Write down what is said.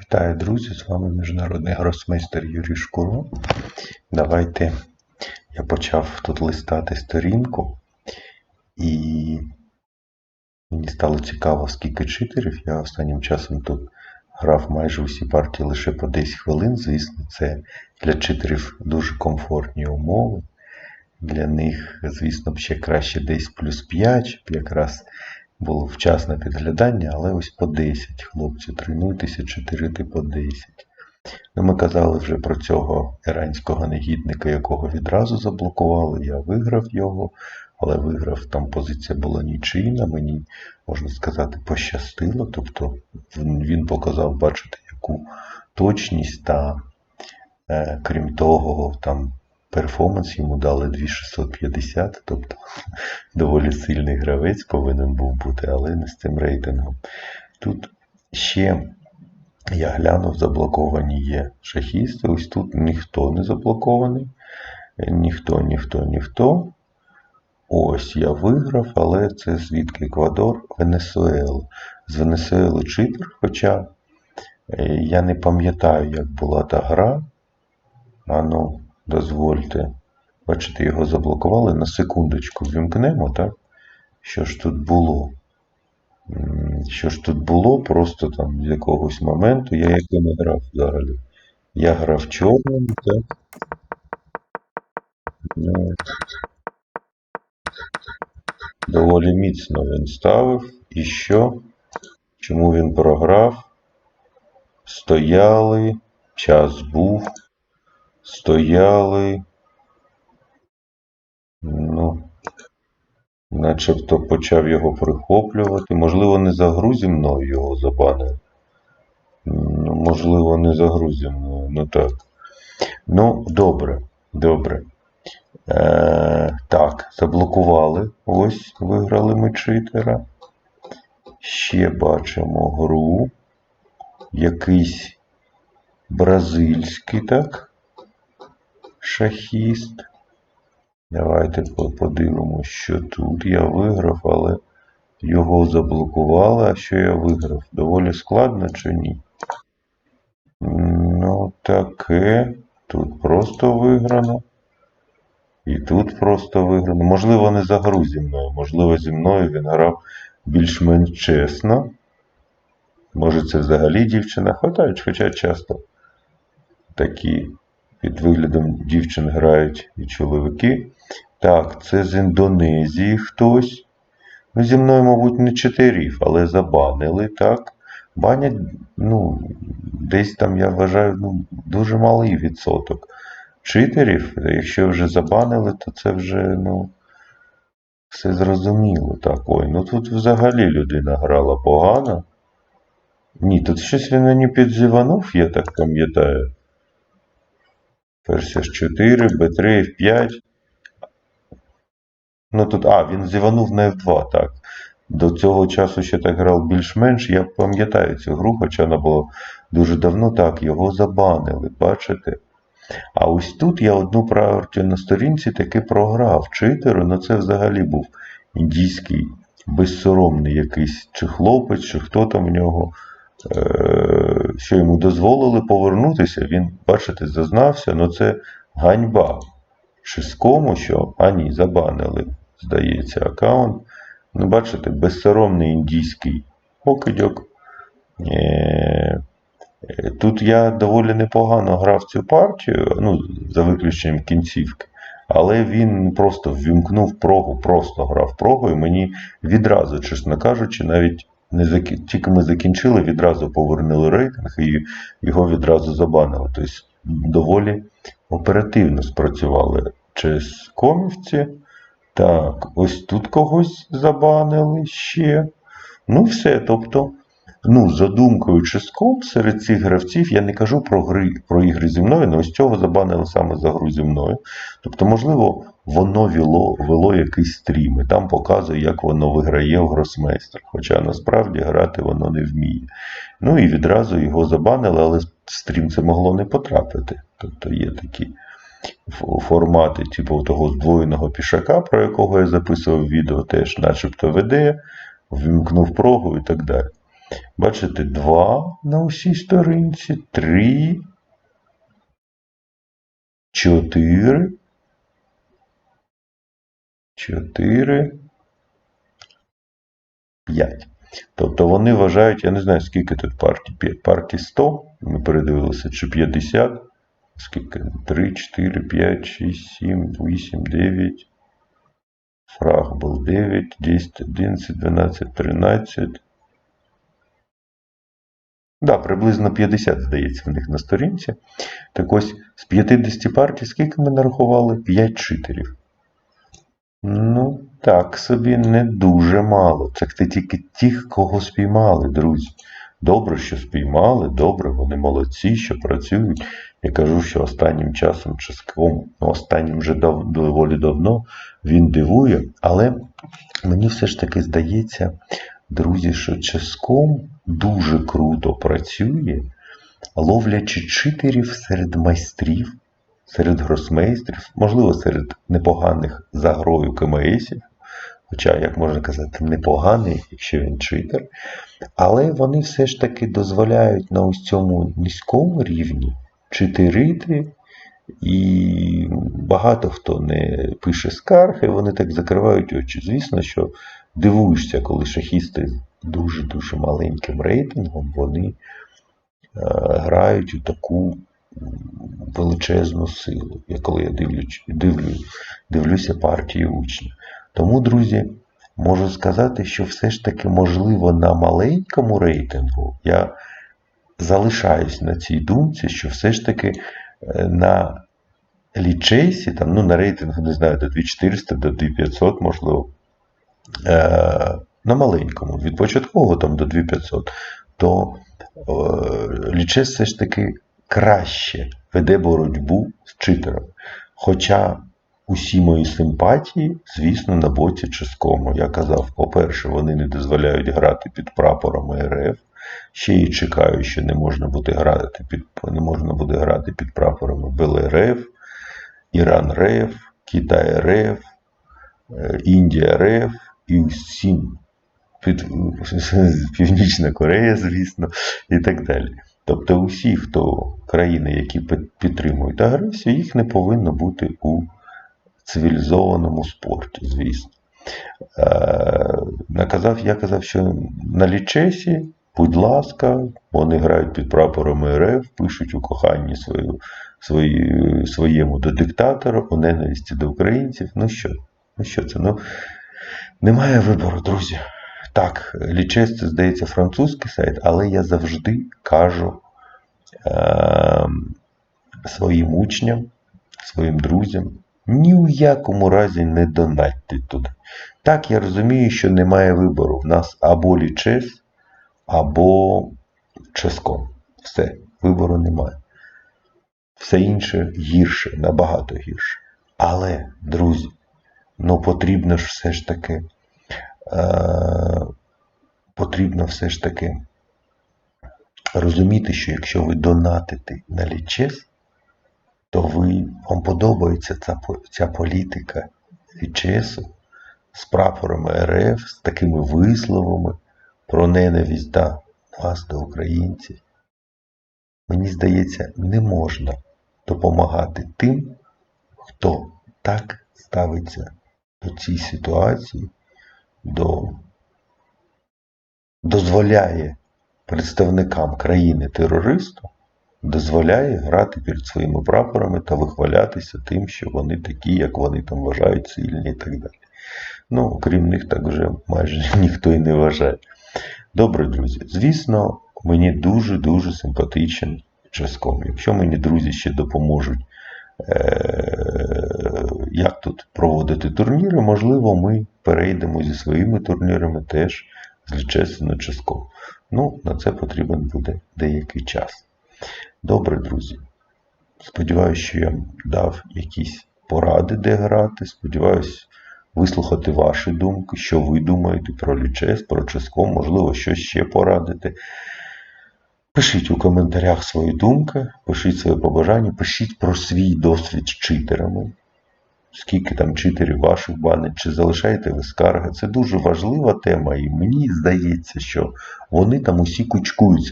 Вітаю, друзі! З вами міжнародний гросмейстер Юрій Шкуро. Давайте я почав тут листати сторінку, і мені стало цікаво, скільки читерів. Я останнім часом тут грав майже усі партії лише по 10 хвилин. Звісно, це для читерів дуже комфортні умови. Для них, звісно, ще краще десь плюс 5, щоб якраз було вчасне підглядання, але ось по 10, хлопці, тренуйтеся 4 по 10. Ну, ми казали вже про цього іранського негідника, якого відразу заблокували. Я виграв його, але виграв там позиція була нічийна. Мені, можна сказати, пощастило. Тобто він показав, бачите, яку точність та, е, крім того, там перформанс йому дали 2650, тобто доволі сильний гравець повинен був бути, але не з цим рейтингом. Тут ще я глянув, заблоковані є шахісти. Ось тут ніхто не заблокований. Ніхто, ніхто, ніхто. Ось я виграв, але це звідки Еквадор, Венесуела. З Венесуели читер, хоча е, я не пам'ятаю, як була та гра. А ну, дозвольте. Бачите, його заблокували. На секундочку вімкнемо, так? Що ж тут було? Що ж тут було? Просто там з якогось моменту. Я яким грав взагалі? Я грав чорним, так? Ну, доволі міцно він ставив. І що? Чому він програв? Стояли, час був, стояли. Ну, начебто почав його прихоплювати. Можливо, не за гру зі мною його забанили. Ну, можливо, не за гру зі мною. Ну так. Ну, добре, добре. Е, так, заблокували. Ось виграли ми читера. Ще бачимо гру. Якийсь бразильський, так? Шахіст. Давайте подивимося, що тут я виграв, але його заблокували. А що я виграв? Доволі складно чи ні? Ну, таке. Тут просто виграно. І тут просто виграно. Можливо, не за гру зі мною. Можливо, зі мною він грав більш-менш чесно. Може, це взагалі дівчина. Хоча, хоча часто такі під виглядом дівчин грають і чоловіки. Так, це з Індонезії хтось. Ну, зі мною, мабуть, не чотирів, але забанили, так. Банять, ну, десь там, я вважаю, ну, дуже малий відсоток. Читерів, якщо вже забанили, то це вже, ну, все зрозуміло. Так, ой, ну тут взагалі людина грала погано. Ні, тут щось він мені підзиванув, я так пам'ятаю. Ферзь 4, Б3, F5. Ну тут, а, він зіванув на F2, так. До цього часу ще так грав більш-менш. Я пам'ятаю цю гру, хоча вона була дуже давно. Так, його забанили, бачите? А ось тут я одну партію на сторінці таки програв. Читеру, ну це взагалі був індійський, безсоромний якийсь чи хлопець, чи хто там в нього. Е, що йому дозволили повернутися, він, бачите, зазнався, ну це ганьба. Чи з кому що? А ні, забанили, здається, аккаунт. Ну, бачите, безсоромний індійський покидьок. Е, Тут я доволі непогано грав цю партію, ну, за виключенням кінцівки. Але він просто ввімкнув прогу, просто грав прогу, і мені відразу, чесно кажучи, навіть не зак... тільки ми закінчили, відразу повернули рейтинг і його відразу забанили. Тобто доволі оперативно спрацювали через комівці. Так, ось тут когось забанили ще. Ну, все. Тобто, ну, за думкою Ческоп, серед цих гравців я не кажу про гри, про ігри зі мною, але ось цього забанили саме за гру зі мною. Тобто, можливо, воно вело, вело якийсь стрім, і там показує, як воно виграє в гросмейстер. Хоча насправді грати воно не вміє. Ну і відразу його забанили, але стрім це могло не потрапити. Тобто є такі формати, типу того здвоєного пішака, про якого я записував відео, теж начебто веде, ввімкнув прогу і так далі. Бачите, 2 на усій сторінці, 3, 4, 4, 5. Тобто вони вважають, я не знаю, скільки тут партій. П'ять партій 100, ми передивилися, чи 50, скільки? 3, 4, 5, 6, 7, 8, 9. Фраг був 9, 10, 11, 12, 13. Да, приблизно 50, здається, в них на сторінці. Так ось з 50 партій, скільки ми нарахували? 5 читерів. Ну, так собі не дуже мало. Це тільки тих, кого спіймали, друзі. Добре, що спіймали, добре, вони молодці, що працюють. Я кажу, що останнім часом частково, ну, останнім вже дав, доволі давно він дивує, але мені все ж таки здається, друзі, що часком дуже круто працює, ловлячи читерів серед майстрів, серед гросмейстрів, можливо, серед непоганих за грою КМСів. Хоча, як можна казати, непоганий, якщо він читер. Але вони все ж таки дозволяють на ось цьому низькому рівні читерити, і багато хто не пише скарги, вони так закривають очі. Звісно, що дивуєшся, коли шахісти з дуже-дуже маленьким рейтингом, вони е, грають у таку величезну силу, я коли я дивлю, дивлю, дивлюся партії учнів. Тому, друзі, можу сказати, що все ж таки, можливо, на маленькому рейтингу я залишаюсь на цій думці, що все ж таки е, на лічейсі, там, ну, на рейтингу, не знаю, до 2400, до 2500, можливо, на маленькому, від початкового там до 2500, то е, лічес все ж таки краще веде боротьбу з читером. Хоча усі мої симпатії, звісно, на боці Ческому. Я казав, по-перше, вони не дозволяють грати під прапором РФ. Ще й чекаю, що не можна буде грати під не можна буде грати під прапорами БЛРФ, Іран РФ, Китай РФ, е, Індія РФ всім під, Північна Корея, звісно, і так далі. Тобто усі, хто країни, які підтримують агресію, їх не повинно бути у цивілізованому спорті, звісно. Е, наказав, Я казав, що на лічесі, будь ласка, вони грають під прапорами РФ, пишуть у коханні свою, свої, своєму до диктатора, у ненависті до українців. Ну що? Ну що це? Ну, Немає вибору, друзі. Так, лічес це, здається, французький сайт, але я завжди кажу е, своїм учням, своїм друзям, ні в якому разі не донатьте туди. Так, я розумію, що немає вибору. В нас або лічес, або ческом. Все, вибору немає. Все інше гірше, набагато гірше. Але, друзі, ну потрібно ж все ж таки. Е, потрібно все ж таки розуміти, що якщо ви донатите на лічес, то ви, вам подобається ця ця політика лічесу з прапорами РФ, з такими висловами про ненависть до вас, до українців. Мені здається, не можна допомагати тим, хто так ставиться до цієї ситуації до, дозволяє представникам країни-терористу дозволяє грати перед своїми прапорами та вихвалятися тим, що вони такі, як вони там вважають, сильні і так далі. Ну, окрім них, так вже майже ніхто і не вважає. Добре, друзі. Звісно, мені дуже-дуже симпатичен часком. Якщо мені друзі ще допоможуть Е, як тут проводити турніри, можливо, ми перейдемо зі своїми турнірами теж з лічесено частково. Ну, на це потрібен буде деякий час. Добре, друзі. Сподіваюся, що я дав якісь поради, де грати. Сподіваюсь, вислухати ваші думки, що ви думаєте про лічес, про ческом, можливо, щось ще порадити. Пишіть у коментарях свої думки, пишіть свої побажання, пишіть про свій досвід з читерами. Скільки там читерів ваших банить, чи залишаєте ви скарги. Це дуже важлива тема, і мені здається, що вони там усі кучкуються.